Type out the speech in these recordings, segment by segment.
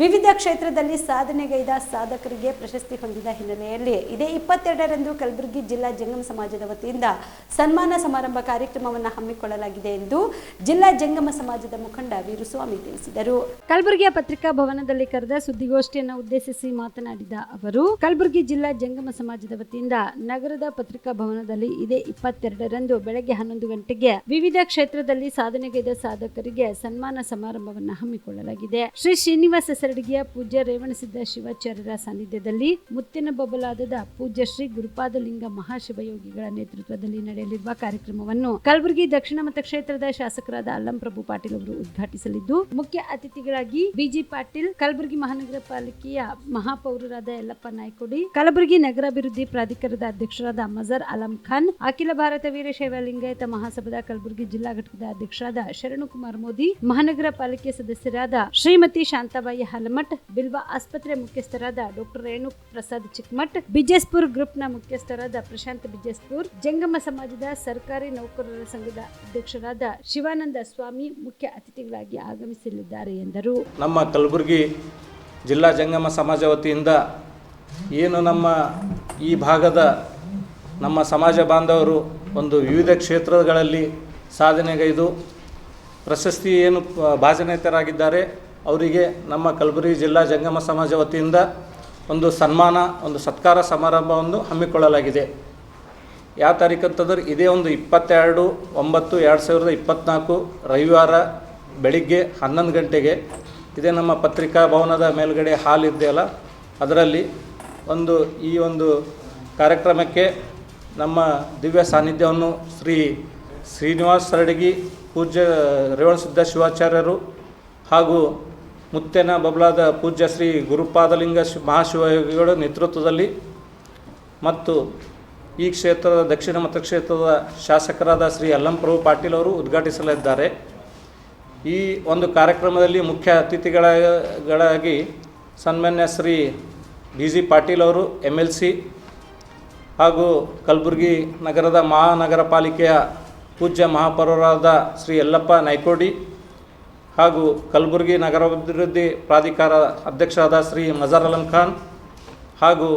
ವಿವಿಧ ಕ್ಷೇತ್ರದಲ್ಲಿ ಸಾಧನೆಗೈದ ಸಾಧಕರಿಗೆ ಪ್ರಶಸ್ತಿ ಹೊಂದಿದ ಹಿನ್ನೆಲೆಯಲ್ಲಿ ಇದೇ ಇಪ್ಪತ್ತೆರಡರಂದು ಕಲಬುರಗಿ ಜಿಲ್ಲಾ ಜಂಗಮ ಸಮಾಜದ ವತಿಯಿಂದ ಸನ್ಮಾನ ಸಮಾರಂಭ ಕಾರ್ಯಕ್ರಮವನ್ನು ಹಮ್ಮಿಕೊಳ್ಳಲಾಗಿದೆ ಎಂದು ಜಿಲ್ಲಾ ಜಂಗಮ ಸಮಾಜದ ಮುಖಂಡ ವೀರುಸ್ವಾಮಿ ತಿಳಿಸಿದರು. ಕಲಬುರಗಿಯ ಪತ್ರಿಕಾ ಭವನದಲ್ಲಿ ಕರೆದ ಸುದ್ದಿಗೋಷ್ಠಿಯನ್ನು ಉದ್ದೇಶಿಸಿ ಮಾತನಾಡಿದ ಅವರು, ಕಲಬುರಗಿ ಜಿಲ್ಲಾ ಜಂಗಮ ಸಮಾಜದ ವತಿಯಿಂದ ನಗರದ ಪತ್ರಿಕಾ ಭವನದಲ್ಲಿ ಇದೇ ಇಪ್ಪತ್ತೆರಡರಂದು ಬೆಳಗ್ಗೆ ಹನ್ನೊಂದು ಗಂಟೆಗೆ ವಿವಿಧ ಕ್ಷೇತ್ರದಲ್ಲಿ ಸಾಧನೆಗೈದ ಸಾಧಕರಿಗೆ ಸನ್ಮಾನ ಸಮಾರಂಭವನ್ನು ಹಮ್ಮಿಕೊಳ್ಳಲಾಗಿದೆ. ಶ್ರೀ ಶ್ರೀನಿವಾಸ ಸರಡಿಗೆಯ ಪೂಜ್ಯ ರೇವಣಸಿದ್ದ ಶಿವಾಚಾರ್ಯರ ಸಾನ್ನಿಧ್ಯದಲ್ಲಿ ಮುತ್ತಿನ ಬಬಲಾದದ ಪೂಜ್ಯ ಶ್ರೀ ಗುರುಪಾದಲಿಂಗ ಮಹಾಶಿವಯೋಗಿಗಳ ನೇತೃತ್ವದಲ್ಲಿ ನಡೆಯಲಿರುವ ಕಾರ್ಯಕ್ರಮವನ್ನು ಕಲಬುರಗಿ ದಕ್ಷಿಣ ಮತಕ್ಷೇತ್ರದ ಶಾಸಕರಾದ ಅಲ್ಲಂ ಪ್ರಭು ಪಾಟೀಲ್ ಅವರು ಉದ್ಘಾಟಿಸಲಿದ್ದು, ಮುಖ್ಯ ಅತಿಥಿಗಳಾಗಿ ಬಿಜಿ ಪಾಟೀಲ್, ಕಲಬುರಗಿ ಮಹಾನಗರ ಪಾಲಿಕೆಯ ಮಹಾಪೌರರಾದ ಯಲ್ಲಪ್ಪ ನಾಯ್ಕೋಡಿ, ಕಲಬುರಗಿ ನಗರಾಭಿವೃದ್ಧಿ ಪ್ರಾಧಿಕಾರದ ಅಧ್ಯಕ್ಷರಾದ ಮಜರ್ ಅಲಂ ಖಾನ್, ಅಖಿಲ ಭಾರತ ವೀರಶೈವ ಲಿಂಗಾಯತ ಮಹಾಸಭಾದ ಕಲಬುರಗಿ ಜಿಲ್ಲಾ ಘಟಕದ ಅಧ್ಯಕ್ಷರಾದ ಶರಣಕುಮಾರ್ ಮೋದಿ, ಮಹಾನಗರ ಪಾಲಿಕೆ ಸದಸ್ಯರಾದ ಶ್ರೀಮತಿ ಶಾಂತಾಬಾಯಿ ಹಲಮಠ್ ಬಿಲ್ವಾ ಆಸ್ಪತ್ರೆ ಮುಖ್ಯಸ್ಥರಾದ ಡಾಕ್ಟರ್ ರೇಣು ಪ್ರಸಾದ್ ಚಿಕ್ಕಮಠ್, ಬಿಜೆಸ್ಪುರ್ ಗ್ರೂಪ್ನ ಮುಖ್ಯಸ್ಥರಾದ ಪ್ರಶಾಂತ್ ಬಿಜೆಸ್ಪುರ್, ಜಂಗಮ ಸಮಾಜದ ಸರ್ಕಾರಿ ನೌಕರರ ಸಂಘದ ಅಧ್ಯಕ್ಷರಾದ ಶಿವಾನಂದ ಸ್ವಾಮಿ ಮುಖ್ಯ ಅತಿಥಿಗಳಾಗಿ ಆಗಮಿಸಲಿದ್ದಾರೆ ಎಂದರು. ನಮ್ಮ ಕಲಬುರಗಿ ಜಿಲ್ಲಾ ಜಂಗಮ ಸಮಾಜ ವತಿಯಿಂದ ಏನು ನಮ್ಮ ಈ ಭಾಗದ ನಮ್ಮ ಸಮಾಜ ಬಾಂಧವರು ಒಂದು ವಿವಿಧ ಕ್ಷೇತ್ರಗಳಲ್ಲಿ ಸಾಧನೆಗೈದು ಪ್ರಶಸ್ತಿ ಏನು ಭಾಜನೇತರಾಗಿದ್ದಾರೆ. ಅವರಿಗೆ ನಮ್ಮ ಕಲಬುರಗಿ ಜಿಲ್ಲಾ ಜಂಗಮ ಸಮಾಜ ವತಿಯಿಂದ ಒಂದು ಸನ್ಮಾನ, ಒಂದು ಸತ್ಕಾರ ಸಮಾರಂಭವನ್ನು ಹಮ್ಮಿಕೊಳ್ಳಲಾಗಿದೆ. ಯಾವ ತಾರೀಕು ಅಂತಂದ್ರೆ ಇದೇ ಒಂದು ಇಪ್ಪತ್ತೆರಡು, ಒಂಬತ್ತು, ಎರಡು ಸಾವಿರದ ಇಪ್ಪತ್ತ್ನಾಲ್ಕು ರವಿವಾರ ಬೆಳಿಗ್ಗೆ ಹನ್ನೊಂದು ಗಂಟೆಗೆ ಇದೇ ನಮ್ಮ ಪತ್ರಿಕಾ ಭವನದ ಮೇಲ್ಗಡೆ ಹಾಲ್ ಇದೆಯಲ್ಲ, ಅದರಲ್ಲಿ ಒಂದು ಈ ಒಂದು ಕಾರ್ಯಕ್ರಮಕ್ಕೆ ನಮ್ಮ ದಿವ್ಯ ಸಾನ್ನಿಧ್ಯವನ್ನು ಶ್ರೀ ಶ್ರೀನಿವಾಸ ಸರಡಗಿ ಪೂಜ್ಯ ರೇವಣಸಿದ್ಧ ಶಿವಾಚಾರ್ಯರು ಹಾಗೂ ಮುತ್ತೇನ ಬಬಲಾದ ಪೂಜ್ಯ ಶ್ರೀ ಗುರುಪಾದಲಿಂಗ ಮಹಾಶಿವಯೋಗಿಗಳ ನೇತೃತ್ವದಲ್ಲಿ ಮತ್ತು ಈ ಕ್ಷೇತ್ರದ, ದಕ್ಷಿಣ ಮತಕ್ಷೇತ್ರದ ಶಾಸಕರಾದ ಶ್ರೀ ಅಲ್ಲಂಪ್ರಭು ಪಾಟೀಲ್ ಅವರು ಉದ್ಘಾಟಿಸಲಿದ್ದಾರೆ. ಈ ಒಂದು ಕಾರ್ಯಕ್ರಮದಲ್ಲಿ ಮುಖ್ಯ ಅತಿಥಿಗಳಾಗಿ ಸನ್ಮಾನ್ಯ ಶ್ರೀ ಡಿ ಜಿ ಪಾಟೀಲ್ ಅವರು ಎಂ ಎಲ್ ಸಿ ಹಾಗೂ ಕಲಬುರಗಿ ನಗರದ ಮಹಾನಗರ ಪಾಲಿಕೆಯ ಪೂಜ್ಯ ಮಹಾಪೌರರಾದ ಶ್ರೀ ಯಲ್ಲಪ್ಪ ನಾಯ್ಕೋಡಿ ಹಾಗೂ ಕಲಬುರಗಿ ನಗರಾಭಿವೃದ್ಧಿ ಪ್ರಾಧಿಕಾರ ಅಧ್ಯಕ್ಷರಾದ ಶ್ರೀ ಮಜರ್ ಅಲಂ ಖಾನ್ ಹಾಗೂ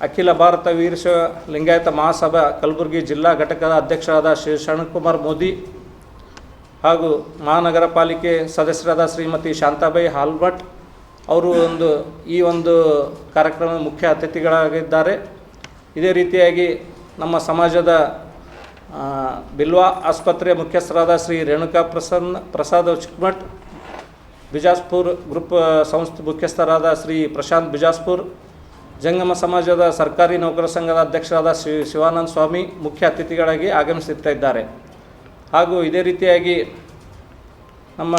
ಅಖಿಲ ಭಾರತ ವೀರಶ ಲಿಂಗಾಯತ ಮಹಾಸಭಾ ಕಲಬುರಗಿ ಜಿಲ್ಲಾ ಘಟಕದ ಅಧ್ಯಕ್ಷರಾದ ಶ್ರೀ ಶರಣಕುಮಾರ್ ಮೋದಿ ಹಾಗೂ ಮಹಾನಗರ ಪಾಲಿಕೆ ಸದಸ್ಯರಾದ ಶ್ರೀಮತಿ ಶಾಂತಾಬಾಯಿ ಹಾಲ್ಭಟ್ ಅವರು ಒಂದು ಈ ಒಂದು ಕಾರ್ಯಕ್ರಮದ ಮುಖ್ಯ ಅತಿಥಿಗಳಾಗಿದ್ದಾರೆ. ಇದೇ ರೀತಿಯಾಗಿ ನಮ್ಮ ಸಮಾಜದ ಬಿಲ್ವಾ ಆಸ್ಪತ್ರೆ ಮುಖ್ಯಸ್ಥರಾದ ಶ್ರೀ ರೇಣುಕಾ ಪ್ರಸನ್ನ, ಪ್ರಸಾದ್ ಚಿಕ್ಮಠ್ ಬಿಜಾಸ್ಪುರ್ ಗ್ರೂಪ್ ಸಂಸ್ಥೆ ಮುಖ್ಯಸ್ಥರಾದ ಶ್ರೀ ಪ್ರಶಾಂತ್ ಬಿಜಾಸ್ಪುರ್, ಜಂಗಮ ಸಮಾಜದ ಸರ್ಕಾರಿ ನೌಕರ ಸಂಘದ ಅಧ್ಯಕ್ಷರಾದ ಶ್ರೀ ಶಿವಾನಂದ ಸ್ವಾಮಿ ಮುಖ್ಯ ಅತಿಥಿಗಳಾಗಿ ಆಗಮಿಸುತ್ತಾ ಇದ್ದಾರೆ. ಹಾಗೂ ಇದೇ ರೀತಿಯಾಗಿ ನಮ್ಮ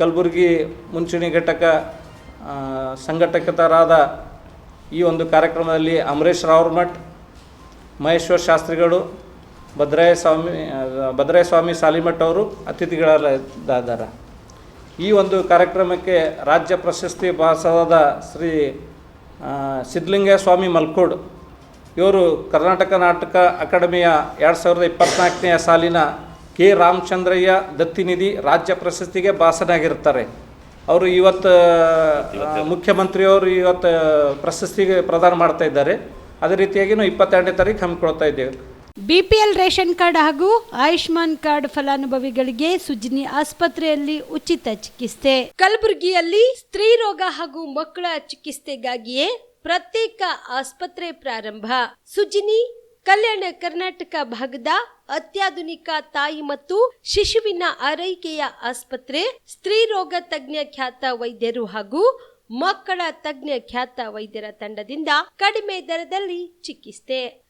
ಕಲಬುರಗಿ ಮುಂಚೂಣಿ ಘಟಕ ಸಂಘಟಕತರಾದ ಈ ಒಂದು ಕಾರ್ಯಕ್ರಮದಲ್ಲಿ ಅಮರೇಶ್ ರಾವ್ರಮಠ್, ಮಹೇಶ್ವರ್ ಶಾಸ್ತ್ರಿಗಳು ಭದ್ರಾಯ ಸ್ವಾಮಿ ಭದ್ರಾಯ ಸ್ವಾಮಿ ಸಾಲಿಮಠ್ ಅವರು ಅತಿಥಿಗಳಾಗಿದ್ದಾರೆ ಈ ಒಂದು ಕಾರ್ಯಕ್ರಮಕ್ಕೆ ರಾಜ್ಯ ಪ್ರಶಸ್ತಿ ಭಾಸವಾದ ಶ್ರೀ ಸಿದ್ಧಲಿಂಗ ಸ್ವಾಮಿ ಮಲ್ಕೋಡ್ ಇವರು ಕರ್ನಾಟಕ ನಾಟಕ ಅಕಾಡೆಮಿಯ ಎರಡು ಸಾವಿರದ ಇಪ್ಪತ್ತ್ನಾಲ್ಕನೆಯ ಸಾಲಿನ ಕೆ. ರಾಮಚಂದ್ರಯ್ಯ ದತ್ತಿನಿಧಿ ರಾಜ್ಯ ಪ್ರಶಸ್ತಿಗೆ ಭಾಸನಾಗಿರ್ತಾರೆ ಅವರು ಇವತ್ತು ಮುಖ್ಯಮಂತ್ರಿಯವರು ಇವತ್ತು ಪ್ರಶಸ್ತಿಗೆ ಪ್ರದಾನ ಮಾಡ್ತಾ ಇದ್ದಾರೆ. ಅದೇ ರೀತಿಯಾಗಿ ನಾವು ಇಪ್ಪತ್ತೆರಡನೇ ತಾರೀಕು ಹಮ್ಮಿಕೊಳ್ತಾ ಇದ್ದೇವೆ. ಬಿಪಿಎಲ್ ರೇಷನ್ ಕಾರ್ಡ್ ಹಾಗೂ ಆಯುಷ್ಮಾನ್ ಕಾರ್ಡ್ ಫಲಾನುಭವಿಗಳಿಗೆ ಸುಜಿನಿ ಆಸ್ಪತ್ರೆಯಲ್ಲಿ ಉಚಿತ ಚಿಕಿತ್ಸೆ. ಕಲಬುರಗಿಯಲ್ಲಿ ಸ್ತ್ರೀ ರೋಗ ಹಾಗೂ ಮಕ್ಕಳ ಚಿಕಿತ್ಸೆಗಾಗಿಯೇ ಪ್ರತ್ಯೇಕ ಆಸ್ಪತ್ರೆ ಪ್ರಾರಂಭ. ಸುಜಿನಿ, ಕಲ್ಯಾಣ ಕರ್ನಾಟಕ ಭಾಗದ ಅತ್ಯಾಧುನಿಕ ತಾಯಿ ಮತ್ತು ಶಿಶುವಿನ ಆರೈಕೆಯ ಆಸ್ಪತ್ರೆ, ಸ್ತ್ರೀ ರೋಗ ತಜ್ಞ ಖ್ಯಾತ ವೈದ್ಯರು ಹಾಗೂ ಮಕ್ಕಳ ತಜ್ಞ ಖ್ಯಾತ ವೈದ್ಯರ ತಂಡದಿಂದ ಕಡಿಮೆ ದರದಲ್ಲಿ ಚಿಕಿತ್ಸೆ.